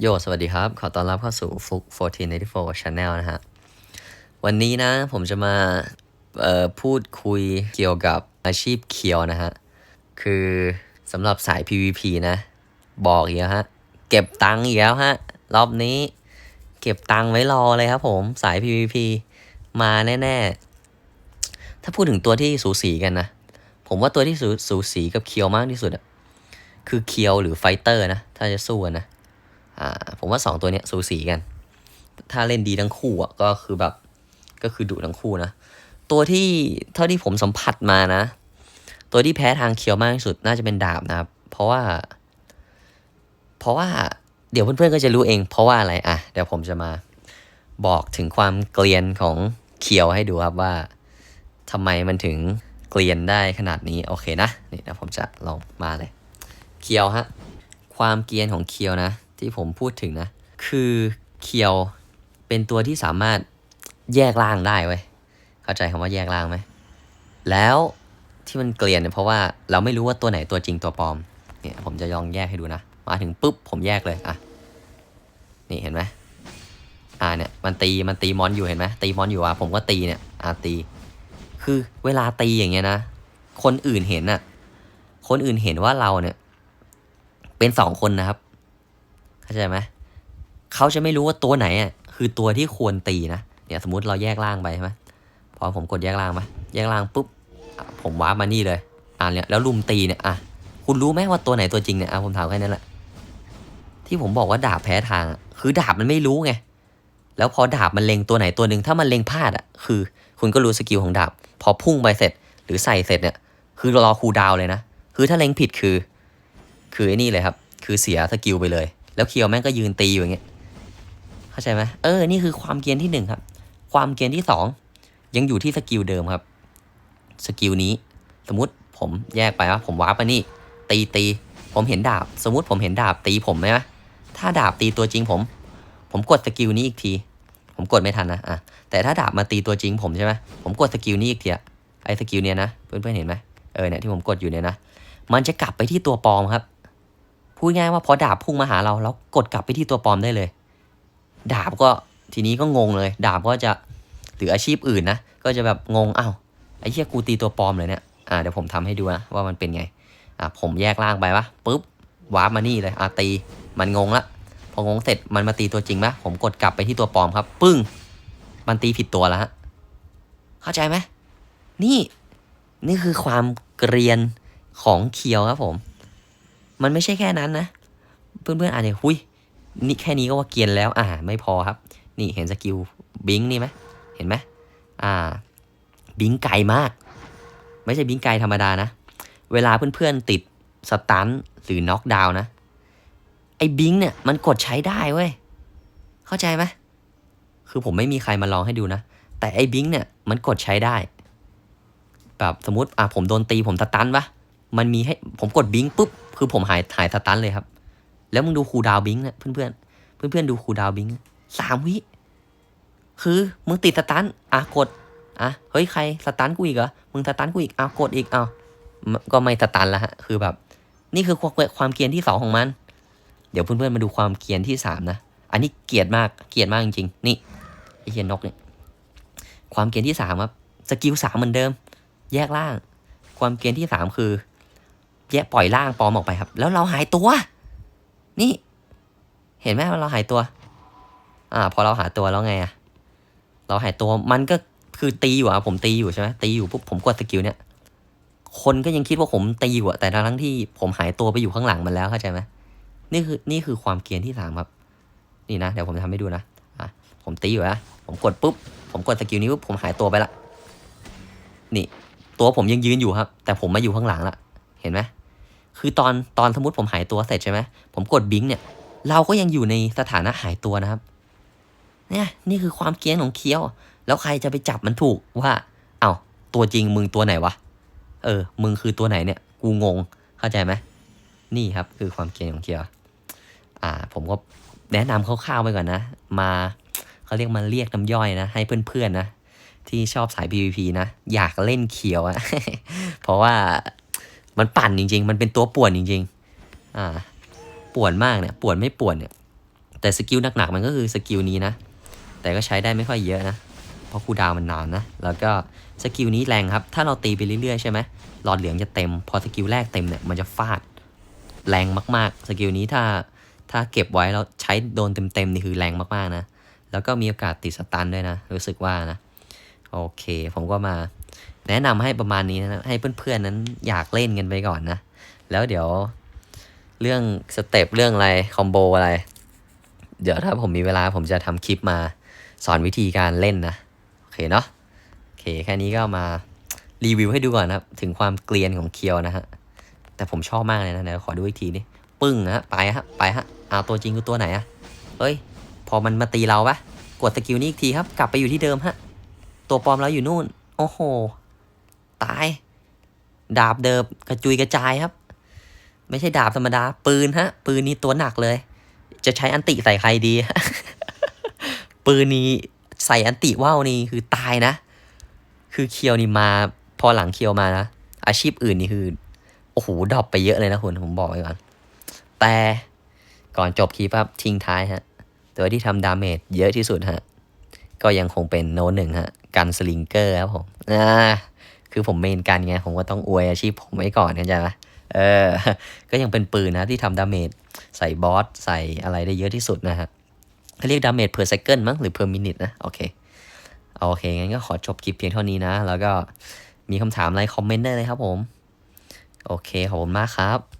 โย สวัสดีครับ ขอต้อนรับเข้าสู่ฟุก1484 Channel นะฮะ วันนี้นะผมจะมาพูดคุยเกี่ยวกับอาชีพเคียวนะฮะ คือสำหรับสาย PVP นะ บอกอีกแล้วฮะ เก็บตังค์อีกแล้วฮะ รอบนี้ เก็บตังค์ไว้รอเลยครับผมสาย PVP มาแน่ ๆ ถ้าพูดถึงตัวที่สูสีกันนะ ผมว่าตัวที่สูสีกับเคียวมากที่สุดอะคือเคียวหรือไฟเตอร์นะ ถ้าจะสู้นะ ผมว่าสองตัวเนี้ยสูสีกัน ถ้าเล่นดีทั้งคู่อะก็คือแบบก็คือดุทั้งคู่นะ ตัวที่เท่าที่ผมสัมผัสมานะ ตัวที่แพ้ทางเคียวมากที่สุดน่าจะเป็นดาบนะครับ เพราะว่า เพราะว่าเดี๋ยวเพื่อนๆก็จะรู้เอง เพราะว่าอะไรอะเดี๋ยวผมจะมาบอกถึงความเกลียนของเคียวให้ดูครับว่าทำไมมันถึงเกลียนได้ขนาดนี้โอเคนะนี่เดี๋ยวผมจะลองมาเลย เคียวฮะความเกรียนของเคียวนะ ที่ผมพูดถึงนะ คือเคียวเป็นตัวที่สามารถแยกล่างได้เว้ยเข้าใจคำว่าแยกล่างไหมแล้วที่มันเกลียนเนี่ยเพราะว่าเราไม่รู้ว่าตัวไหนตัวจริงตัวปลอมเนี่ยผมจะลองแยกให้ดูนะ มาถึงปุ๊บผมแยกเลยอะนี่เห็นไหมอ่าเนี่ยมันตีมันตีมอนอยู่เห็นไหมตีมอนอยู่อะผมก็ตีเนี่ยอะตี คือเวลาตีอย่างเงี้ยนะคนอื่นเห็นอะคนอื่นเห็นว่าเราเนี่ย เป็นสองคนนะครับ เข้าใจไหมเขาจะไม่รู้ว่าตัวไหนอะคือตัวที่ควรตีนะเนี่ยสมมติเราแยกล่างไปใช่ไหมพอผมกดแยกล่างไหมแยกล่างปุ๊บผมว้าร์ปมานี่เลยอ่าเนี่ยแล้วลุมตีเนี่ยอะคุณรู้ไหมว่าตัวไหนตัวจริงเนี่ยอะผมถามแค่นั้นแหละที่ผมบอกว่าดาบแพ้ทางคือดาบมันไม่รู้ไงแล้วพอดาบมันเล็งตัวไหนตัวหนึ่งถ้ามันเล็งพลาดอะคือ คุณก็รู้สกิลของดาบ พอพุ่งไปเสร็จ หรือใส่เสร็จเนี่ยคือรอคูดาวเลยนะ คือถ้าเล็งผิดคือ คือไอ้นี่เลยครับ คือเสียสกิลไปเลย แล้วเคียวแม่งก็ยืนตีอยู่อย่างเงี้ยเข้าใจไหมเออนี่คือความเกียนที่หนึ่งครับ ความเกียนที่สองยังอยู่ที่สกิลเดิมครับสกิลนี้ สมมติผมแยกไปว่าผมวาร์ปไปนี่ ตีตีผมเห็นดาบ สมมติผมเห็นดาบตีผมไหมถ้าดาบตีตัวจริงผม ผมกดสกิลนี้อีกที ผมกดไม่ทันนะอะแต่ถ้าดาบมาตีตัวจริงผมใช่ไหมผมกดสกิลนี้อีกทีอะไอ้สกิลเนี้ยนะเพื่อนๆเห็นไหมเออเนี่ยที่ผมกดอยู่เนี่ยนะมันจะกลับไปที่ตัวปลอมครับ พูดง่ายว่าพอดาบพุ่งมาหาเราแล้วกดกลับไปที่ตัวปลอมได้เลย ดาบก็ทีนี้ก็งงเลย ดาบก็จะหรืออาชีพอื่นนะ ก็จะแบบงงอ้าวไอ้เหี้ยกูตีตัวปลอมเลยเนี่ยอ่าเดี๋ยวผมทำให้ดูนะว่ามันเป็นไงอ่าผมแยกล่างไปปะปุ๊บวาร์ปมานี่เลยอ่าตีมันงงละพองงเสร็จมันมาตีตัวจริงปะผมกดกลับไปที่ตัวปลอมครับ ปึ้ง มันตีผิดตัวแล้วฮะเข้าใจไหมนี่นี่คือความเกรียนของเคียวครับผม มันไม่ใช่แค่นั้นนะ เพื่อนๆอาจจะหุยนี่แค่นี้ก็ว่าเกียนแล้วอ่าไม่พอครับ นี่เห็นสกิลบิงนี่ไหมเห็นไหมอ่าบิงไกลมาก ไม่ใช่บิงไกลธรรมดานะ เวลาเพื่อนๆติดสตันหรือน็อกดาวน์นะไอ้บิงเนี่ยมันกดใช้ได้เว้ย เข้าใจไหมคือผมไม่มีใครมาลองให้ดูนะ แต่ไอ้บิงเนี่ยมันกดใช้ได้ แบบสมมติอะผมโดนตีผมสตันปะมันมีให้ผมกดบิงปุ๊บ คือผมหายหายสตันเลยครับ แล้วมึงดูคูดาวบิงนะเพื่อนเพื่อนเพื่อนเพื่อนๆดูคูดาวบิงสามวิ คือมึงติดสตันอะกดอะเฮ้ยใครสตันกูอีกเหรอมึงสตันกูอีกอ้ากดอีกเอาก็ไม่สตันแล้วฮะคือแบบ นี่คือความความเกรียนที่สองของมัน เดี๋ยวเพื่อนๆมาดูความเกรียนที่สามนะอันนี้เกลียดมากเกลียดมากจริงๆนี่ไอเฮียนกเนี่ยความเกรียนที่สามครับสกิลสามเหมือนเดิม แยกล่าง ความเกรียนที่สามคือ แยกปล่อยล่างปลอมออกไปครับ แล้วเราหายตัว นี่ เห็นไหมว่าเราหายตัว อ่า พอเราหาตัวแล้วไงอะเราหายตัวมันก็คือตีอยู่อะผมตีอยู่ใช่ไหมตีอยู่ปุ๊บผมกดสกิลเนี่ยคนก็ยังคิดว่าผมตีอยู่อะแต่ทั้งที่ผมหายตัวไปอยู่ข้างหลังมันแล้วเข้าใจไหมนี่คือนี่คือความเกรียนที่สามครับ นี่นะเดี๋ยวผมจะทำให้ดูนะอะผมตีอยู่นะผมกดปุ๊บ ผมกดสกิลนี้ปุ๊บผมหายตัวไปละนี่ ตัวผมยังยืนอยู่ครับ แต่ผมมาอยู่ข้างหลังละเห็นไหม คือตอนตอนสมมติผมหายตัวเสร็จใช่ไหมผมกดบิงเนี่ย เราก็ยังอยู่ในสถานะหายตัวนะครับ เนี่ยนี่คือความเกี้ยนของเคี้ยว แล้วใครจะไปจับมันถูกว่า เอา้าตัวจริงมึงตัวไหนวะ เออ มึงคือตัวไหนเนี่ย กูงง เข้าใจไหมนี่ครับ คือความเกี้ยนของเคี้ยว อ่า ผมก็แนะนำคร่าวๆไปก่อนนะ มาเขาเรียกมาเรียกน้ำย่อยนะ ให้เพื่อนๆนะที่ชอบสาย PVP นะ อยากเล่นเคียวอะเพราะว่า มันปั่นจริง ๆ มันเป็นตัวป่วนจริง ๆ อ่า ป่วนมากเนี่ย ป่วนไม่ป่วนเนี่ย แต่สกิลหนักๆมันก็คือสกิลนี้นะ แต่ก็ใช้ได้ไม่ค่อยเยอะนะ เพราะคูดาวมันนานนะ แล้วก็สกิลนี้แรงครับ ถ้าเราตีไปเรื่อยๆใช่ไหมหลอดเหลืองจะเต็ม พอสกิลแรกเต็มเนี่ย มันจะฟาด แรงมากๆ สกิลนี้ถ้า ถ้าเก็บไว้แล้วใช้โดนเต็มๆนี่คือแรงมากๆนะ แล้วก็มีโอกาสติดสตันด้วยนะ รู้สึกว่านะ โอเค ผมก็มา แนะนำให้ประมาณนี้นะให้เพื่อนๆนั้นอยากเล่นกันไปก่อนนะ แล้วเดี๋ยวเรื่องสเต็ปเรื่องอะไรคอมโบอะไร เดี๋ยวถ้าผมมีเวลาผมจะทำคลิปมาสอนวิธีการเล่นนะ โอเคเนาะโอเคแค่นี้ก็มารีวิวให้ดูก่อนนะครับ ถึงความเกลียนของเคียวนะฮะ แต่ผมชอบมากเลยนะเดี๋ยวขอดูอีกทีนี่ปึ้งนะฮะไปฮะไปฮะเอาตัวจริงคือตัวไหนอะเอ้ย พอมันมาตีเราปะกดสกิลนี้อีกทีครับ กลับไปอยู่ที่เดิมฮะ ตัวปลอมเราอยู่นู่น โอ้โห ตาย ดาบเดิมกระจุยกระจายครับ ไม่ใช่ดาบธรรมดา ปืนฮะ ปืนนี้ตัวหนักเลย จะใช้อันติใส่ใครดี ปืนนี้ใส่อันติว่าวนี่คือตายนะ คือเคียวนี่มา พอหลังเคียวมานะ อาชีพอื่นนี่คือ โอ้โหดรอปไปเยอะเลยนะคุณผมบอกไว้ก่อน แต่ก่อนจบคลิปครับทิ้งท้ายฮะ ตัวที่ทำดาเมจเยอะที่สุดฮะ ก็ยังคงเป็นโน้ตหนึ่งฮะ กันสลิงเกอร์ครับผมอ่า คือผมเมนกันไงผมก็ต้องอวยอาชีพผมไว้ก่อนเข้าใจไหมเออ ก็ยังเป็นปืนนะที่ทำดาเมจใส่บอสใส่อะไรได้เยอะที่สุดนะฮะเขาเรียกดาเมจ per second มั้งหรือ per minute นะ โอเค โอเค งั้นก็ขอจบคลิปเพียงเท่านี้นะ แล้วก็มีคำถามอะไรคอมเมนต์ได้เลยครับผม โอเค ขอบคุณมากครับ